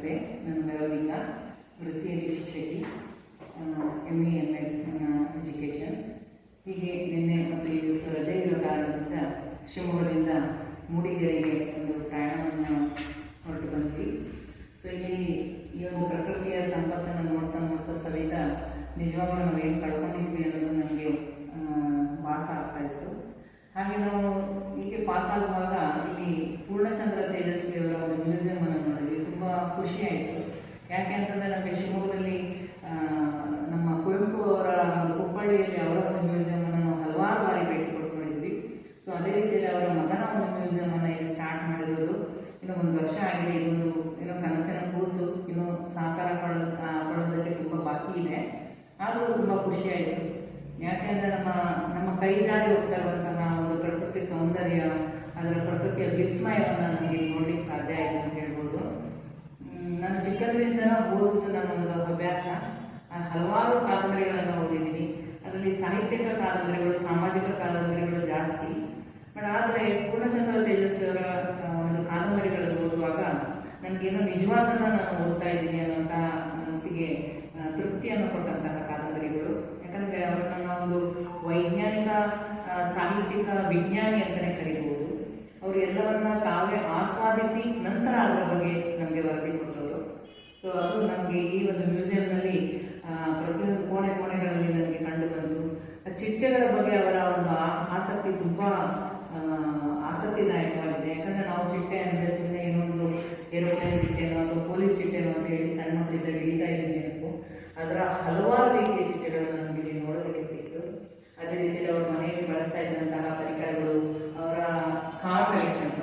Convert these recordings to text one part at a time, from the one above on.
ನಮಸ್ತೆ ನಾನು ವೆರೋನಿಕಾ ವೃತ್ತಿಯಲ್ಲಿ ಶಿಕ್ಷಕಿ M E M Ed education ಹೀಗೆ ನಿನ್ನೆ ಮತ್ತು ಇವತ್ತು ರಜೆ ಇರೋ ಕಾರಣದಿಂದ ಶಿವಮೊಗ್ಗದಿಂದ ಮೂಡಿಗೆರೆಗೆ ಒಂದು ಪ್ರಯಾಣವನ್ನು ಹೊರಟು ಬಂದ್ವಿ. ಸೊ ಇಲ್ಲಿ ಈ ಒಂದು ಪ್ರಕೃತಿಯ ಸಂಪತ್ತನ್ನು ನೋಡ್ತಾ ನೋಡ್ತಾ ಸವಿತಾ ನಿಜವಾಗ್ಲೂ ನಾವು ಏನು ಕಳ್ಕೊಂಡಿದ್ವಿ ಅನ್ನೋದು ನನಗೆ ಭಾಸ ಆಗ್ತಾ ಇತ್ತು ಹಾಗೆ ನಾವು ಹೀಗೆ ಪಾಸ್ ಆಗುವಾಗ ಇಲ್ಲಿ ಪೂರ್ಣಚಂದ್ರ ತೇಜಸ್ವಿ ಅವರ ಒಂದು ಮ್ಯೂಸಿಯಂ ಅನ್ನು ನೋಡಿದ್ವಿ ತುಂಬಾ ಖುಷಿ ಆಯಿತು ಯಾಕೆ ಅಂತಂದ್ರೆ ನಮಗೆ ಶಿವಮೊಗ್ಗದಲ್ಲಿ ಆ, ನಮ್ಮ ಕುವೆಂಪು ಅವರ ಒಂದು ಕುಪ್ಪಳ್ಳಿಯಲ್ಲಿ ಅವರ ಒಂದು ಮ್ಯೂಸಿಯಂ ಅನ್ನು ನಾವು ಹಲವಾರು ಬಾರಿ ಭೇಟಿ ಕೊಟ್ಕೊಂಡಿದ್ವಿ ಸೊ ಅದೇ ರೀತಿಯಲ್ಲಿ ಅವರ ಮಗನ ಒಂದು ಮ್ಯೂಸಿಯಂ ಅನ್ನು ಇಲ್ಲಿ ಸ್ಟಾರ್ಟ್ ಮಾಡಿರೋದು ಇನ್ನು ಒಂದು ವರ್ಷ ಆಗಿದೆ ಇದೊಂದು ಏನೋ ಕನಸಿನ ಕೂಸು ಇನ್ನು ಸಹಕಾರ ಪಡ ಪಡೋದಕ್ಕೆ ತುಂಬಾ ಬಾಕಿ ಇದೆ ಆದರೂ ತುಂಬ ಖುಷಿ ಆಯಿತು. ಯಾಕೆಂದ್ರೆ ನಮ್ಮ ನಮ್ಮ ಕೈ ಜಾರಿ ಹೋಗ್ತಾ ಇರುವಂತಹ ಒಂದು ಪ್ರಕೃತಿ ಸೌಂದರ್ಯ ಅದರ ಪ್ರಕೃತಿಯ ವಿಸ್ಮಯವನ್ನು ನನಗೆ ನೋಡ್ಲಿಕ್ಕೆ ಸಾಧ್ಯ ಆಯಿತು ಅಂತ ಹೇಳ್ಬೋದು. ನಾನು ಚಿಕ್ಕಂದಿನಿಂದ ಓದುವುದು ನನ್ನ ಒಂದು ಅಭ್ಯಾಸ. ಹಲವಾರು ಕಾದಂಬರಿಗಳನ್ನು ಓದಿದ್ದೀನಿ. ಅದರಲ್ಲಿ ಸಾಹಿತ್ಯಿಕ ಕಾದಂಬರಿಗಳು ಸಾಮಾಜಿಕ ಕಾದಂಬರಿಗಳು ಜಾಸ್ತಿ. ಬಟ್ ಆದರೆ ಪೂರ್ಣಚಂದ್ರ ತೇಜಸ್ವಿ ಅವರ ಆ, ಒಂದು ಕಾದಂಬರಿಗಳನ್ನು ಓದುವಾಗ ನನಗೇನೋ ನಿಜವಾದನ್ನ ನಾನು ಓದ್ತಾ ಇದ್ದೀನಿ ಅನ್ನೋಂಥ ಮನಸ್ಸಿಗೆ ತೃಪ್ತಿಯನ್ನು ಕೊಟ್ಟಂತಹ ಕಾದಂಬರಿಗಳು. ಯಾಕಂದ್ರೆ ಅವರು ನಾವು ಒಂದು ವೈಜ್ಞಾನಿಕ ಸಾಹಿತ್ಯಿಕ ವಿಜ್ಞಾನಿ ಅಂತಾನೆ ಕರಿಬಹುದು. ಅವರು ಎಲ್ಲವನ್ನ ತಾವೇ ಆಸ್ವಾದಿಸಿ ನಂತರ ಅದರ ಬಗ್ಗೆ ನಮಗೆ ವರದಿ ಕೊಟ್ಟವರು ಸೊ ಅದು ನಮಗೆ ಈ ಒಂದು ಮ್ಯೂಸಿಯಂನಲ್ಲಿ ಪ್ರತಿಯೊಂದು ಕೋಣೆ ಕೋಣೆಗಳಲ್ಲಿ ನನಗೆ ಕಂಡು ಬಂತು. ಚಿಟ್ಟೆಗಳ ಬಗ್ಗೆ ಅವರ ಒಂದು ಆಸಕ್ತಿ ತುಂಬಾ ಆಸಕ್ತಿದಾಯಕವಾಗಿದೆ. ಯಾಕಂದ್ರೆ ನಾವು ಚಿಟ್ಟೆ ಅಂದ್ರೆ ಸುಮ್ಮನೆ ಏನೋ ಒಂದು ಏರೋಪ್ಲೇನ್ ಚಿಟ್ಟೆನೋ ಅಥವಾ ಪೊಲೀಸ್ ಚಿಟ್ಟೆನೋ ಅಂತ ಹೇಳಿ ಸಣ್ಣ ಮಕ್ಕಳಿದ್ದಾಗ ಹಿಡಿತಾ ಇದ್ದೀನಿ. ಅದರ ಹಲವಾರು ರೀತಿಯ ಚಿತ್ರಗಳನ್ನು ನಮಗೆ ನೋಡೋದಕ್ಕೆ ಸಿಕ್ತು. ಅದೇ ರೀತಿಯಲ್ಲಿ ಅವ್ರ ಮನೆಯಲ್ಲಿ ಬಳಸ್ತಾ ಇದ್ದಂತಹ ಪರಿಕರಗಳು, ಅವರ ಕಾರ್ ಕಲೆಕ್ಷನ್ಸ್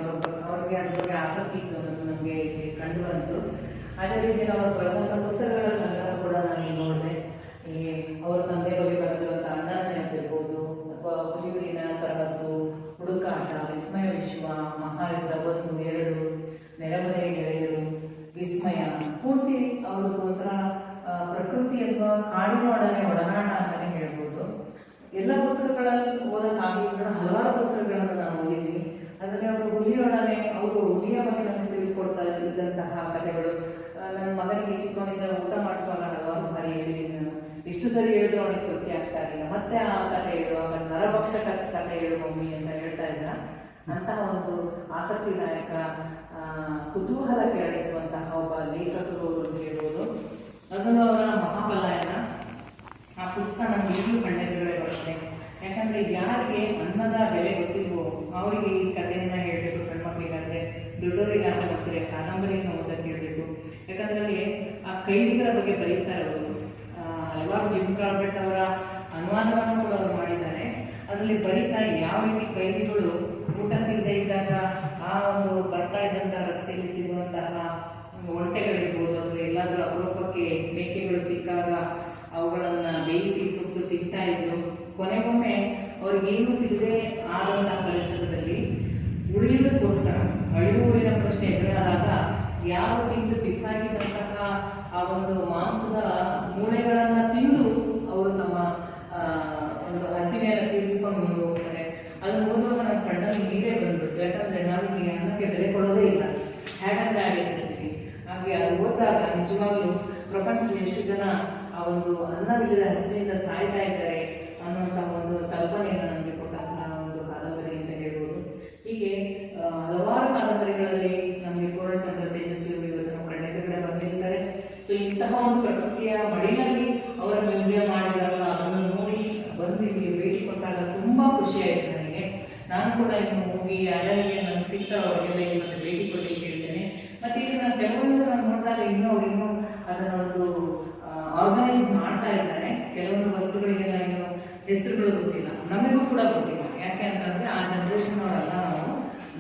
ಅವ್ರಿಗೆ ಅದ್ರ ಆಸಕ್ತಿ ಇತ್ತು ಅನ್ನೋದು ನಮಗೆ ಇಲ್ಲಿ ಕಂಡು ಬಂತು. ಅದೇ ರೀತಿಯಲ್ಲಿ ಅವರು ಬರೆದಂಥ ಪುಸ್ತಕಗಳ ಸಂಗ್ರಹ ಕೂಡ ನಾನು ಇಲ್ಲಿ ನೋಡಿದೆ. ಈ ಅವ್ರ ತಂದೆ ಬಗ್ಗೆ ಬರೆದಿರುವಂಥ ಅಣ್ಣನ ಆಗಿರ್ಬೋದು ಅಥವಾ ಹುಲಿಯೂರಿನ ಸರಹದ್ದು, ಹುಡುಕಾಟ, ವಿಸ್ಮಯ ವಿಶ್ವ, ಮಹಾಯುದ್ಧ ಒಂದು ಎರಡು ನೆರೆಮನೆ ಹಲವಾರು ನಾವು ನಾನು ಅಂದರೆ ಅವರು ಹುಲಿಯೊಡನೆ, ಅವರು ಹುಲಿಯ ಬಗ್ಗೆ ನಮಗೆ ತಿಳಿಸ್ಕೊಡ್ತಾ ಇದ್ದಂತಹ ಕಥೆಗಳು. ನನ್ನ ಮಗನಿಗೆ ಚಿಕ್ಕವನಿಂದ ಊಟ ಮಾಡಿಸುವಾಗ ಹಲವಾರು ಬಾರಿ ಹೇಳಿದ್ದೀನಿ ನಾನು. ಎಷ್ಟು ಸರಿ ಹೇಳಿದ್ರು ಅವನಿಗೆ ತೃಪ್ತಿ ಆಗ್ತಾ ಇರಲಿಲ್ಲ. ಮತ್ತೆ ಆ ಕಥೆ ಹೇಳುವಾಗ ನರಭಕ್ಷ ಕ- ಕಥೆ ಹೇಳು ಮಮ್ಮಿ ಅಂತ ಹೇಳ್ತಾ ಇದ್ದ. ಅಂತಹ ಒಂದು ಆಸಕ್ತಿದಾಯಕ ಕುತೂಹಲ ಕೆರಳಿಸುವಂತಹ ಒಬ್ಬ ಲೇಖಕರು ಅಂತ ಹೇಳ್ಬೋದು. ಅದನ್ನು ಅವರ ಮಹಾಬಲಾಯನ ಆ ಪುಸ್ತಕ ನಮ್ಗೆ ಈಗಲೂ ಯಾಕಂದ್ರೆ ಯಾರಿಗೆ ಅನ್ನದ ಬೆಲೆ ಗೊತ್ತಿಲ್ವೋ ಅವರಿಗೆ ಈ ಕಥೆಯನ್ನ ಹೇಳಬೇಕು, ಸಣ್ಣ ಮಕ್ಕಳಿಗಾದ್ರೆ ದೊಡ್ಡವರಿಗಾದ್ರೆ ಗೊತ್ತಿದೆ ಕಾದಂಬರಿಯನ್ನು ಓದಕ್ಕೆ ಹೇಳಬೇಕು. ಯಾಕಂದ್ರೆ ಆ ಕೈದಿಗಳ ಬಗ್ಗೆ ಬರೀತಾರೆ ಅವರು. ಹಲವಾರು ಜಿಮ್ ಕಾರ್ಬೆಟ್ ಅವರ ಅನುವಾದವನ್ನು ಕೂಡ ಅವರು ಮಾಡಿದ್ದಾರೆ. ಅದರಲ್ಲಿ ಬರೀತಾ ಯಾವ ರೀತಿ ಕೈದಿಗಳು ಊಟ ಸಿಗದೆ ಇದ್ದಾಗ ಆ ಒಂದು ಬರ್ತಾ ಇದ್ದಂತಹ ರಸ್ತೆಯಲ್ಲಿ ಸಿಗುವಂತಹ ಒಂಟೆಗಳಿರ್ಬೋದು, ಅಥವಾ ಎಲ್ಲಾದರೂ ಅಪರೂಪಕ್ಕೆ ಮೇಕೆಗಳು ಸಿಕ್ಕಾಗ ಅವುಗಳನ್ನ ಬೇಯಿಸಿ ಸುಟ್ಟು ತಿಂತಾ ಇದ್ರು. ಕೊನೆಗೊಮ್ಮೆ ಅವ್ರಿಗೇನು ಸಿಗದೆ ಆದಂತಹ ಪರಿಸರದಲ್ಲಿ ಉಳಿಯೋದಕ್ಕೋಸ್ಕರ ಅಳಿವುಳಿನ ಪ್ರಶ್ನೆ ಎದುರಾದಾಗ ಯಾವ ತಿಂದು ಬಿಸಾಗಿದಂತಹ ಆ ಒಂದು ಮಾಂಸದ ಮೂಳೆಗಳನ್ನ ತಿಂದು ಅವರು ತಮ್ಮ ಒಂದು ಹಸಿವೆಯನ್ನು ತೀರಿಸ್ಕೊಂಡು ಮುಂದೆ ಹೋಗ್ತಾರೆ. ಅದು ನೋಡುವಾಗ ನನ್ನ ಕಣ್ಣಲ್ಲಿ ನೀರೇ ಬಂದ್ಬಿಟ್ಟು ಯಾಕಂದ್ರೆ ನಾವು ಅನ್ನಕ್ಕೆ ಬೆಲೆ ಕೊಡೋದೇ ಇಲ್ಲ. ಹೇಗಂದ್ರೆ ಹಾಗೆ ಸಿಗ್ತೀವಿ ಹಾಗೆ ಅದು ಓದಿದಾಗ ನಿಜವಾಗ್ಲೂ ಪ್ರಪಂಚದ ಎಷ್ಟು ಜನ ಆ ಒಂದು ಅನ್ನವಿಲ್ಲದ ಹಸಿವೆಯಿಂದ ಸಾಯ್ತಾ ಇದ್ದಾರೆ. ಅನ್ನುವಂತಹ ಒಂದು ಕಲ್ಪನೆಯನ್ನು ನಮಗೆ ಕೊಟ್ಟಂತಹ ಒಂದು ಕಾದಂಬರಿ ಅಂತ ಹೇಳ್ಬೋದು. ಹೀಗೆ ಹಲವಾರು ಕಾದಂಬರಿಗಳಲ್ಲಿ ನಮಗೆ ಪೂರ್ಣಚಂದ್ರ ತೇಜಸ್ವಿ ಇವತ್ತು ನಮ್ಮ ಕಣ್ಣೆದುರುಗಡೆ ಬಂದಿರ್ತಾರೆ. ಸೊ ಇಂತಹ ಒಂದು ಪ್ರಕೃತಿಯ ಮಡಿಲಲ್ಲಿ ಹೆಸರುಗಳು ಗೊತ್ತಿಲ್ಲ. ನಮಗೂ ಕೂಡ ಗೊತ್ತಿಲ್ಲ. ಯಾಕೆ ಅಂತಂದ್ರೆ ಆ ಜನರೇಷನ್ ಅವರೆಲ್ಲ ನಾವು.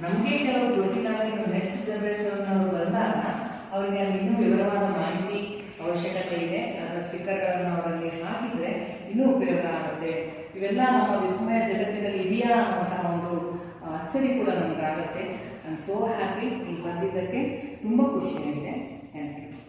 ನಮಗೆ ಕೆಲವು ಗೊತ್ತಿಲ್ಲ ನೆಕ್ಸ್ಟ್ ಜನರೇಷನ್ ಅವರು ಬಂದಾಗ ಅವರಿಗೆ ಅಲ್ಲಿ ಇನ್ನೂ ವಿವರವಾದ ಮಾಹಿತಿ ಅವಶ್ಯಕತೆ ಇದೆ. ಅದರ ಸ್ಟಿಕ್ಕರ್ಗಳನ್ನು ಅವರಲ್ಲಿ ಹಾಕಿದ್ರೆ ಇನ್ನೂ ಉಪಯೋಗ ಆಗುತ್ತೆ. ಇವೆಲ್ಲ ನಮ್ಮ ವಿಸ್ಮಯ ಜಗತ್ತಿನಲ್ಲಿ ಇದೆಯಾ ಅಂತ ಒಂದು ಅಚ್ಚರಿ ಕೂಡ ನಮಗಾಗುತ್ತೆ. ಐ ಆಮ್ ಸೋ ಹ್ಯಾಪಿ ಈ ಬಂದಿದ್ದಕ್ಕೆ ತುಂಬ ಖುಷಿಯಾಗಿದೆ. Thank you